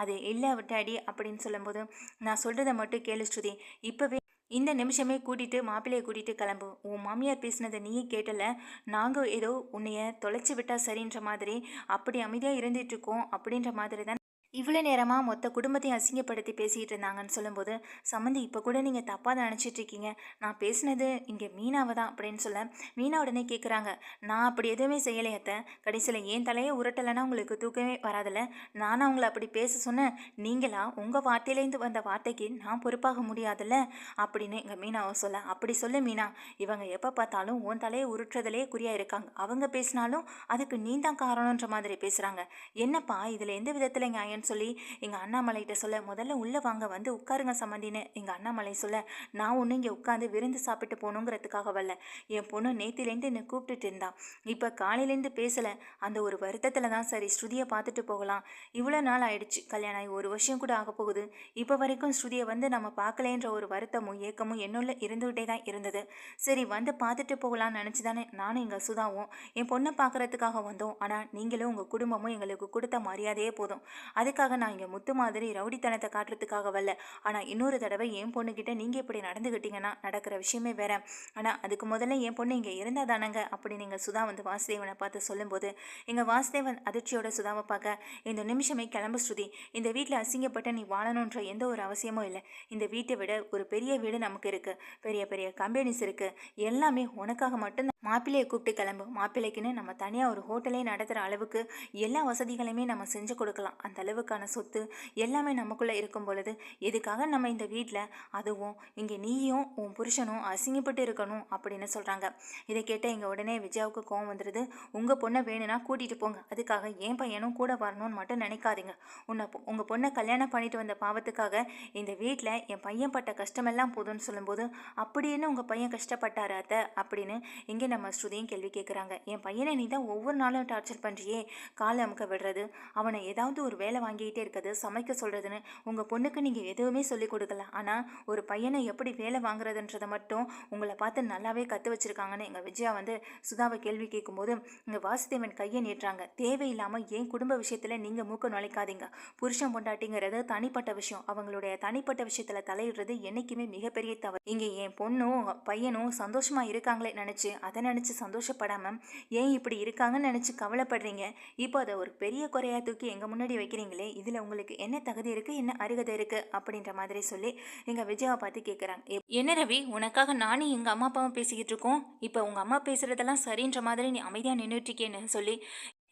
A: அது இல்லை விட்டாடி அப்படின்னு சொல்லும்போது நான் சொல்கிறத மட்டும் கேளு ஸ்ருதி. இப்போவே இந்த நிமிஷமே கூட்டிட்டு மாப்பிள்ளையை கூட்டிட்டு கிளம்பு. உன் மாமியார் பேசினதை நீயே கேட்டல. நாங்கள் ஏதோ உன்னைய தொலைச்சி விட்டா சரின்ற மாதிரி அப்படி அமைதியாக இருந்துட்டு இருக்கோம் அப்படின்ற மாதிரி தான் இவ்வளோ நேரமாக மொத்த குடும்பத்தையும் அசிங்கப்படுத்தி பேசிகிட்டு இருந்தாங்கன்னு சொல்லும்போது சம்மந்தி இப்போ கூட நீங்கள் தப்பாக தான் நினச்சிட்டு இருக்கீங்க. நான் பேசினது இங்கே மீனாவை தான் அப்படின்னு சொல்ல மீனா உடனே கேட்குறாங்க நான் அப்படி எதுவுமே செய்யலையத்த கடைசியில் ஏன் தலையை உருட்டலைன்னா உங்களுக்கு தூக்கமே வராதில்ல. நானும் அவங்கள அப்படி பேச சொன்னேன். நீங்களா உங்கள் வார்த்தையிலேருந்து வந்த வார்த்தைக்கு நான் பொறுப்பாக முடியாதுல்ல? அப்படின்னு எங்கள் மீனாவை சொல்ல அப்படி சொல்லு மீனா. இவங்க எப்போ பார்த்தாலும் உன் தலையை உருட்டுறதுலே குறியாக இருக்காங்க. அவங்க பேசினாலும் அதுக்கு நீ தான் காரணன்ற மாதிரி பேசுகிறாங்க என்னப்பா இதில் எந்த விதத்தில் நியாயம் வரேன்னு சொல்லி எங்கள் அண்ணாமலைகிட்ட சொல்ல முதல்ல உள்ளே வாங்க வந்து உட்காருங்க சம்மந்தின்னு எங்கள் அண்ணாமலை சொல்ல நான் ஒன்று இங்கே உட்காந்து விருந்து சாப்பிட்டு போகணுங்கிறதுக்காக வரல. என் பொண்ணு நேத்திலேருந்து என்னை கூப்பிட்டுட்டு இருந்தான் இப்போ காலையிலேருந்து பேசலை. அந்த ஒரு வருத்தத்தில் தான் சரி ஸ்ருதியை பார்த்துட்டு போகலாம். இவ்வளோ நாள் ஆயிடுச்சு. கல்யாணம் ஆகி ஒரு வருஷம் கூட ஆக போகுது. இப்போ வரைக்கும் ஸ்ருதியை வந்து நம்ம பார்க்கலேன்ற ஒரு வருத்தமும் ஏக்கமும் என்னுள்ள இருந்துகிட்டே தான் இருந்தது. சரி வந்து பார்த்துட்டு போகலாம்னு நினச்சி தானே நானும் எங்கள் சுதாவும் என் பொண்ணை பார்க்குறதுக்காக வந்தோம். ஆனால் நீங்களும் உங்கள் குடும்பமும் எங்களுக்கு கொடுத்த மரியாதையே போதும். அது அதுக்காக நான் இங்கே முத்து மாதிரி ரவுடித்தனத்தை காட்டுறதுக்காக வரல. ஆனால் இன்னொரு தடவை என் பொண்ணுக்கிட்ட நீங்கள் இப்படி நடந்துக்கிட்டீங்கன்னா நடக்கிற விஷயமே வேற. ஆனால் அதுக்கு முதல்ல என் பொண்ணு இங்கே இருந்தால் தானங்க? அப்படி நீங்கள் சுதா வந்து வாசுதேவனை பார்த்து சொல்லும்போது எங்கள் வாசுதேவன் அதிர்ச்சியோட சுதாவை பார்க்க இந்த நிமிஷமே கிளம்பு ஸ்ருதி. இந்த வீட்டில் அசிங்கப்பட்ட நீ வாழணுன்ற எந்த ஒரு அவசியமும் இல்லை. இந்த வீட்டை விட ஒரு பெரிய வீடு நமக்கு இருக்குது பெரிய பெரிய கம்பெனிஸ் இருக்குது எல்லாமே உனக்காக மட்டும் மாப்பிள்ளையை கூப்பிட்டு கிளம்பு. மாப்பிள்ளைக்குன்னு நம்ம தனியாக ஒரு ஹோட்டலே நடத்துகிற அளவுக்கு எல்லா வசதிகளையுமே நம்ம செஞ்சு கொடுக்கலாம். அந்த அளவுக்கான சொத்து எல்லாமே நமக்குள்ளே இருக்கும் பொழுது எதுக்காக நம்ம இந்த வீட்டில் அதுவும் இங்கே நீயும் உன் புருஷனும் அசிங்கப்பட்டு இருக்கணும் அப்படின்னு சொல்கிறாங்க இதை கேட்ட இங்கே உடனே விஜயாவுக்கு கோவம் வந்துடுது உங்கள் பொண்ணை வேணும்னா கூட்டிகிட்டு போங்க. அதுக்காக என் பையனும் கூட வரணும்னு மட்டும் நினைக்காதீங்க. உன்னை உங்கள் பொண்ணை கல்யாணம் பண்ணிட்டு வந்த பாவத்துக்காக இந்த வீட்டில் என் பையன் பட்ட கஷ்டமெல்லாம் போதும்னு சொல்லும்போது அப்படின்னு உங்கள் பையன் கஷ்டப்பட்டாரு அத்தை அப்படின்னு இங்கே நம்ம ஸ்ருதியும் கேள்வி கேட்குறாங்க என் பையனை நீ தான் ஒவ்வொரு நாளும் டார்ச்சர் பண்ணுறியே காலை அமுக்க விடுறது? அவனை ஏதாவது ஒரு வேலை வாங்கிக்கிட்டே இருக்கிறது சமைக்க சொல்கிறதுன்னு உங்கள் பொண்ணுக்கு நீங்கள் எதுவுமே சொல்லிக் கொடுக்கல. ஆனால் ஒரு பையனை எப்படி வேலை வாங்குறதுன்றதை மட்டும் உங்களை பார்த்து நல்லாவே கற்று வச்சுருக்காங்கன்னு எங்கள் விஜயா வந்து சுதாவை கேள்வி கேட்கும்போது இங்கே வாசுதேவன் கையை நீட்டுறாங்க. தேவையில்லாமல் என் குடும்ப விஷயத்தில் நீங்கள் மூக்க நுழைக்காதீங்க? புருஷன் பொண்டாட்டிங்கிறது தனிப்பட்ட விஷயம். அவங்களுடைய தனிப்பட்ட விஷயத்தில் தலையிடுறது என்றைக்குமே மிகப்பெரிய தவறு. இங்கே என் பொண்ணும் பையனும் சந்தோஷமாக இருக்காங்களே நினச்சி அதை நினச்சி சந்தோஷப்படாமல் ஏன் இப்படி இருக்காங்கன்னு நினச்சி கவலைப்படுறீங்க? இப்போ அதை ஒரு பெரிய குறையாக தூக்கி எங்கள் முன்னாடி வைக்கிறீங்களே இதில் உங்களுக்கு என்ன தகுதி இருக்குது என்ன அருகதை இருக்குது அப்படின்ற மாதிரி சொல்லி எங்கள் விஜயாவை பார்த்து கேட்குறாங்க என்ன ரவி உனக்காக நானும் எங்கள் அம்மா அப்பாவும் பேசிக்கிட்டு இருக்கோம். இப்போ உங்கள் அம்மா பேசுகிறதெல்லாம் சரின்ற மாதிரி நீ அமைதியாக நின்றுட்டுருக்கேன்னு சொல்லி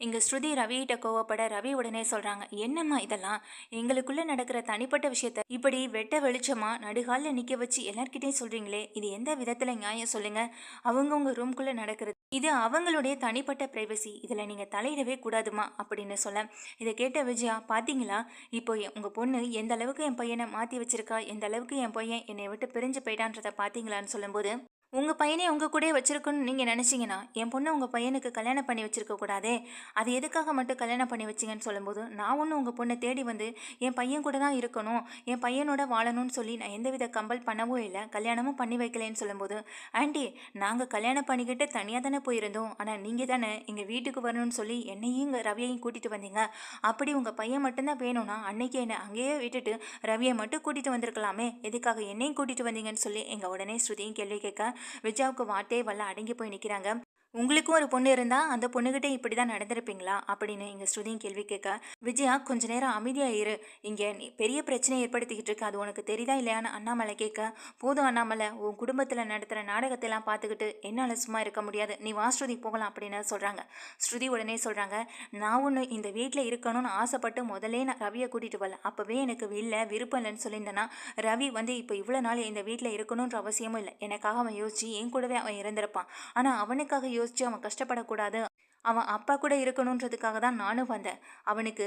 A: இங்கே ஸ்ருதி ரவிகிட்ட கோவப்பட ரவி உடனே சொல்கிறாங்க என்னம்மா இதெல்லாம்? எங்களுக்குள்ளே நடக்கிற தனிப்பட்ட விஷயத்த இப்படி வெட்ட வெளிச்சமாக நடுகாலில் நிற்க வச்சு எல்லார்கிட்டையும் சொல்கிறீங்களே இது எந்த விதத்தில் நியாயம் சொல்லுங்கள் அவங்கவுங்க ரூம்குள்ளே நடக்கிறது இது அவங்களுடைய தனிப்பட்ட ப்ரைவசி இதில் நீங்கள் தலையிடவே கூடாதுமா? அப்படின்னு சொல்ல இதை கேட்ட விஜயா பார்த்தீங்களா இப்போ உங்கள் பொண்ணு எந்த அளவுக்கு என் பையனை மாற்றி வச்சிருக்கா? எந்த அளவுக்கு என் பையன் என்னை விட்டு பிரிஞ்சு போயிட்டான்றதை பார்த்தீங்களான்னு சொல்லும்போது உங்கள் பையனை உங்கள் கூட வச்சுருக்குன்னு நீங்கள் நினச்சிங்கன்னா என் பொண்ணு உங்கள் பையனுக்கு கல்யாணம் பண்ணி வச்சுருக்க கூடாதே? அது எதுக்காக மட்டும் கல்யாணம் பண்ணி வச்சிங்கன்னு சொல்லும்போது நான் ஒன்றும் உங்கள் பொண்ணை தேடி வந்து என் பையன் கூட தான் இருக்கணும் என் பையனோட வாழணும்னு சொல்லி நான் எந்தவித கம்பல் பண்ணவும் இல்லை கல்யாணமும் பண்ணி வைக்கலேன்னு சொல்லும்போது ஆண்டி நாங்கள் கல்யாணம் பண்ணிக்கிட்டு தனியாக தானே போயிருந்தோம் ஆனால் நீங்கள் தானே எங்கள் வீட்டுக்கு வரணும்னு சொல்லி என்னையும் இங்கே ரவியையும் கூட்டிகிட்டு வந்தீங்க. அப்படி உங்கள் பையன் மட்டும்தான் வேணும்னா அன்னைக்கு என்னை அங்கேயே விட்டுட்டு ரவியை மட்டும் கூட்டிகிட்டு வந்திருக்கலாமே எதுக்காக என்னையும் கூட்டிகிட்டு வந்தீங்கன்னு சொல்லி எங்கள் உடனே ஸ்ருதியும் கேள்வி கேட்க விஜயாவுக்கு வார்த்தையே வல்ல அடங்கி போய் நிற்கிறாங்க உங்களுக்கும் ஒரு பொண்ணு இருந்தால் அந்த பொண்ணுகிட்ட இப்படி தான் நடந்திருப்பீங்களா? அப்படின்னு இங்கே ஸ்ருதியும் கேள்வி கேட்க விஜயா கொஞ்ச நேரம் அமைதியாக இரு. இங்கே நீ பெரிய பிரச்சனை ஏற்படுத்திக்கிட்டு இருக்கு. அது உனக்கு தெரியுதா இல்லையான்னு அண்ணாமலை கேட்க போதும் அண்ணாமலை உன் குடும்பத்தில் நடத்துகிற நாடகத்தெல்லாம் பார்த்துக்கிட்டு என்னால் சும்மா இருக்க முடியாது. நீ வா ஸ்ருதி போகலாம் அப்படின்னு சொல்கிறாங்க ஸ்ருதி உடனே சொல்கிறாங்க நான் ஒன்று இந்த வீட்டில் இருக்கணும்னு ஆசைப்பட்டு முதல்லே நான் ரவியை கூட்டிகிட்டு வரல. அப்போவே எனக்கு இல்லை விருப்பம் இல்லைன்னு சொல்லியிருந்தேன்னா ரவி வந்து இப்போ இவ்வளோ நாள் இந்த வீட்டில் இருக்கணுன்ற அவசியமும் இல்லை. எனக்காக அவன் யோசிச்சு என் கூடவே அவன் இறந்திருப்பான் ஆனால் அவனுக்காக யோசிச்சு அவன் கஷ்டப்படக்கூடாது. அவன் அப்பா கூட இருக்கணுன்றதுக்காக தான் நானும் வந்தேன். அவனுக்கு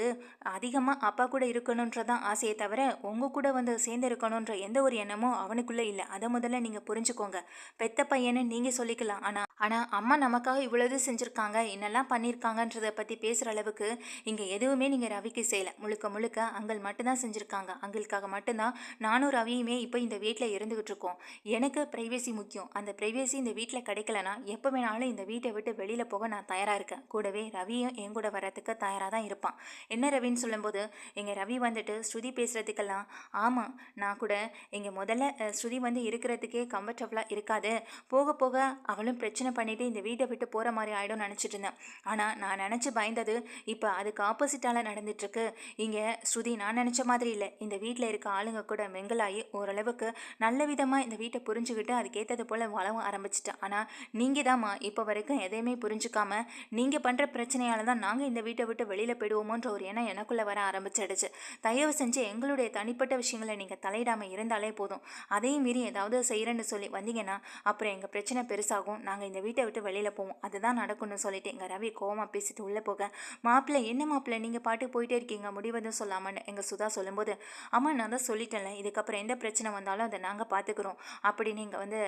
A: அதிகமாக அப்பா கூட இருக்கணுன்றதான் ஆசையை தவிர உங்கள் கூட வந்து சேர்ந்து இருக்கணுன்ற எந்த ஒரு எண்ணமும் அவனுக்குள்ளே இல்லை. அதை முதல்ல நீங்கள் புரிஞ்சுக்கோங்க. பெத்த பையனை நீங்கள் சொல்லிக்கலாம். ஆனால் ஆனால் அம்மா நமக்காக இவ்வளவு செஞ்சுருக்காங்க என்னெல்லாம் பண்ணியிருக்காங்கன்றதை பற்றி பேசுகிற அளவுக்கு இங்கே எதுவுமே நீங்கள் ரவிக்கு செய்யலை. முழுக்க முழுக்க அங்கள் மட்டும்தான் செஞ்சுருக்காங்க. அங்களுக்காக மட்டும்தான் நானும் ரவியுமே இப்போ இந்த வீட்டில் இருந்துக்கிட்டு இருக்கோம். எனக்கு ப்ரைவேசி முக்கியம். அந்த ப்ரைவேசி இந்த வீட்டில் கிடைக்கலனா எப்போ வேணாலும் இந்த வீட்டை விட்டு வெளியில் போக நான் தயாராக இருக்கேன். கூடவே ரவியும் என் கூட வரத்துக்கு தயாராக தான் இருப்பான். என்ன ரவின்னு சொல்லும்போது எங்கள் ரவி வந்துட்டு ஸ்ருதி பேசுகிறதுக்கெல்லாம் ஆமாம் நான் கூட இங்கே முதல்ல ஸ்ருதி வந்து இருக்கிறதுக்கே கம்ஃபர்டபுளாக இருக்காது. போக போக அவளும் பிரச்சனை பண்ணிட்டு இந்த வீட்டை விட்டு போகிற மாதிரி ஆகிடும் நினச்சிட்டு இருந்தேன். ஆனால் நான் நினச்சி பயந்தது இப்போ அதுக்கு ஆப்போசிட்டால் நடந்துட்டுருக்கு. இங்கே ஸ்ருதி நான் நினச்ச மாதிரி இல்லை. இந்த வீட்டில் இருக்க ஆளுங்க கூட மெங்கலாகி ஓரளவுக்கு நல்ல விதமாக இந்த வீட்டை புரிஞ்சுக்கிட்டு அதுக்கேற்றது போல் வளவும் ஆரம்பிச்சிட்டேன். ஆனால் நீங்கள் தாம்மா இப்போ வரைக்கும் எதையுமே புரிஞ்சுக்காம நீங்கள் பண்ணுற பிரச்சனையால தான் நாங்கள் இந்த வீட்டை விட்டு வெளியில் போயிடுவோமோன்ற ஒரு எண்ணம் எனக்குள்ளே வர ஆரம்பிச்சிடுச்சு. தயவு செஞ்சு எங்களுடைய தனிப்பட்ட விஷயங்களை நீங்கள் தலையிடாமல் இருந்தாலே போதும். அதையும் மீறி ஏதாவது செய்கிறேன்னு சொல்லி வந்தீங்கன்னா அப்புறம் எங்கள் பிரச்சனை பெருசாகும். நாங்கள் இந்த வீட்டை விட்டு வெளியில் போவோம். அதுதான் நடக்கும்னு சொல்லிட்டு எங்கள் ரவி கோவமாக பேசிட்டு உள்ளே போக மாப்பிள்ளை என்ன மாப்பிள்ளை? நீங்கள் பாட்டு போயிட்டே இருக்கீங்க. முடிவதும் சொல்லாமன்னு. எங்கள் சுதா சொல்லும்போது அம்மா நான் தான் சொல்லிட்டேன்ல. இதுக்கப்புறம் எந்த பிரச்சனை வந்தாலும் அதை நாங்கள் பார்த்துக்குறோம் அப்படின்னு இங்கே வந்து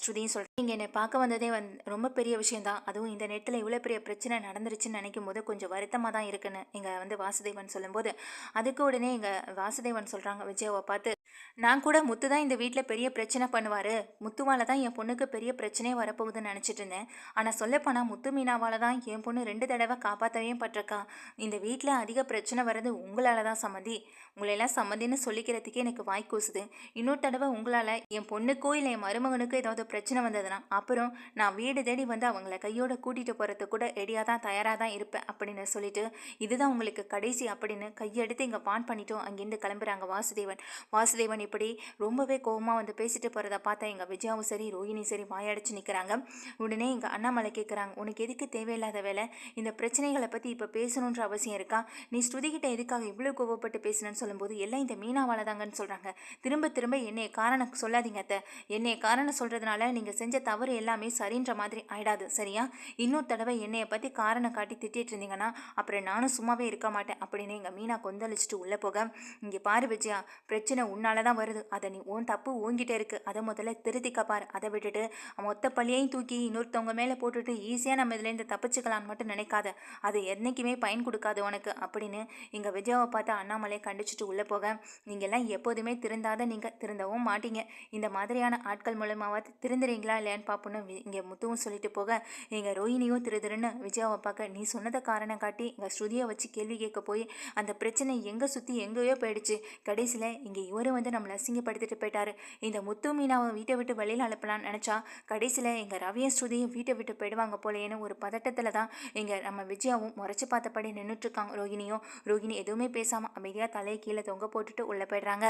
A: ஸ்ருதியும் சொல்கிறேன் நீங்கள் என்னை பார்க்க வந்ததே வந் ரொம்ப பெரிய விஷயந்தான் அதுவும் இந்த நேரத்தில் இவ்வளோ பெரிய பிரச்சனை நடந்துருச்சுன்னு நினைக்கும் போது கொஞ்சம் வருத்தமாக தான் இருக்குன்னு இங்கே வந்து வாசுதேவன் சொல்லும்போது அதுக்கு உடனே எங்கள் வாசுதேவன் சொல்கிறாங்க விஜயாவை பார்த்து நான் கூட முத்து தான் இந்த வீட்டில் பெரிய பிரச்சனை பண்ணுவார். முத்துவால் தான் என் பொண்ணுக்கு பெரிய பிரச்சனையே வரப்போகுதுன்னு நினச்சிட்டு இருந்தேன். ஆனால் சொல்லப்போனால் முத்து மீனாவால் தான் என் பொண்ணு ரெண்டு தடவை காப்பாற்றவே பட்டிருக்கா. இந்த வீட்டில் அதிக பிரச்சனை வர்றது உங்களால் தான் சம்மதி உங்களையெல்லாம் சம்மதின்னு சொல்லிக்கிறதுக்கே எனக்கு வாய் கூசுது. இன்னொரு தடவை உங்களால் என் பொண்ணுக்கோ இல்லை என் மருமகனுக்கோ ஏதாவது பிரச்சனை வந்ததுன்னா அப்புறம் நான் வீடு தேடி வந்து அவங்கள கையோட கூட்டிகிட்டு போகிறதுக்கு கூட ரெடியாக தான் தயாராக தான் இருப்பேன் அப்படின்னு சொல்லிட்டு இதுதான் உங்களுக்கு கடைசி அப்படின்னு கையெடுத்து இங்கே பான் பண்ணிட்டோம். அங்கேருந்து கிளம்புறாங்க வாசுதேவன். வாசுதேவன் இப்படி ரொம்பவே கோவமாக வந்து பேசிட்டு போகிறத பார்த்தா எங்கள் விஜயாவும் சரி ரோஹினி சரி வாயடிச்சு நிற்கிறாங்க உடனே எங்கள் அண்ணாமலை கேட்குறாங்க உனக்கு எதுக்கு தேவையில்லாத வேலை? இந்த பிரச்சனைகளை பற்றி இப்போ பேசணுன்ற அவசியம் இருக்கா? நீ ஸ்ருதிகிட்ட எதுக்காக இவ்வளோ கோவப்பட்டு பேசணும்னு சொல்லும்போது எல்லாம் இந்த மீனாவால் தாங்கன்னு சொல்கிறாங்க திரும்ப திரும்ப என்னைய காரணம் சொல்லாதீங்க அத்தை. என்னைய காரணம் சொல்கிறதுனால நீங்கள் செஞ்ச தவறு எல்லாமே சரின்ற மாதிரி ஆயிடாது சரியா? இன்னொரு தடவை என்னையை பற்றி காரணம் காட்டி திட்டிட்டு இருந்தீங்கன்னா அப்புறம் நானும் சும்மாவே இருக்க மாட்டேன் அப்படின்னு எங்கள் மீனா கொந்தளிச்சுட்டு உள்ளே போக இங்கே பாரு விஜயா பிரச்சனை உன்னால் தான் வருது. அதை நீ உன் தப்பு ஓங்கிட்டே இருக்கு. அதை முதல்ல திருத்திக்க பாரு. அதை விட்டுட்டு மொத்த பள்ளியையும் தூக்கி இன்னொருத்தவங்க மேலே போட்டுட்டு ஈஸியாக நம்ம இதுலேருந்து தப்பிச்சுக்கலான்னு மட்டும் நினைக்காத. அது என்றைக்குமே பயன் கொடுக்காது உனக்கு. அப்படின்னு இங்கே விஜயாவை பார்த்து அண்ணாமலையை கண்டிச்சுட்டு உள்ளே போக நீங்கள்லாம் எப்போதுமே திருந்தாத நீங்கள் திருந்தவும் மாட்டீங்க. இந்த மாதிரியான ஆட்கள் மூலமாவது திருந்துறீங்களா இல்லையான்னு பார்ப்போன்னு இங்கே முத்துவும் சொல்லிட்டு போக எங்கள் ரோஹினியும் திரு திருன்னு விஜயாவை பார்க்க நீ சொன்னதை காரணம் காட்டி எங்கள் ஸ்ருதியை வச்சு கேள்வி கேட்க போய் அந்த பிரச்சனை எங்கே சுற்றி எங்கேயோ போயிடுச்சு. கடைசியில் இங்கே இவரும் வந்து நம்மளை அசிங்கப்படுத்திட்டு போயிட்டாரு. இந்த முத்து மீனாவை வீட்டை விட்டு வெளியில் அனுப்பலான்னு நினச்சா கடைசியில் எங்கள் ரவியும் ஸ்ருதியும் வீட்டை விட்டு போயிடுவாங்க போலேன்னு ஒரு பதட்டத்தில் தான் இங்கே நம்ம விஜயாவும் முறைச்சி பார்த்தபடி நின்றுட்டுருக்காங்க ரோஹிணியும் ரோஹிணி எதுவுமே பேசாமல் அமைதியாக தலையை கீழே தொங்க போட்டுட்டு உள்ளே போயிடுறாங்க.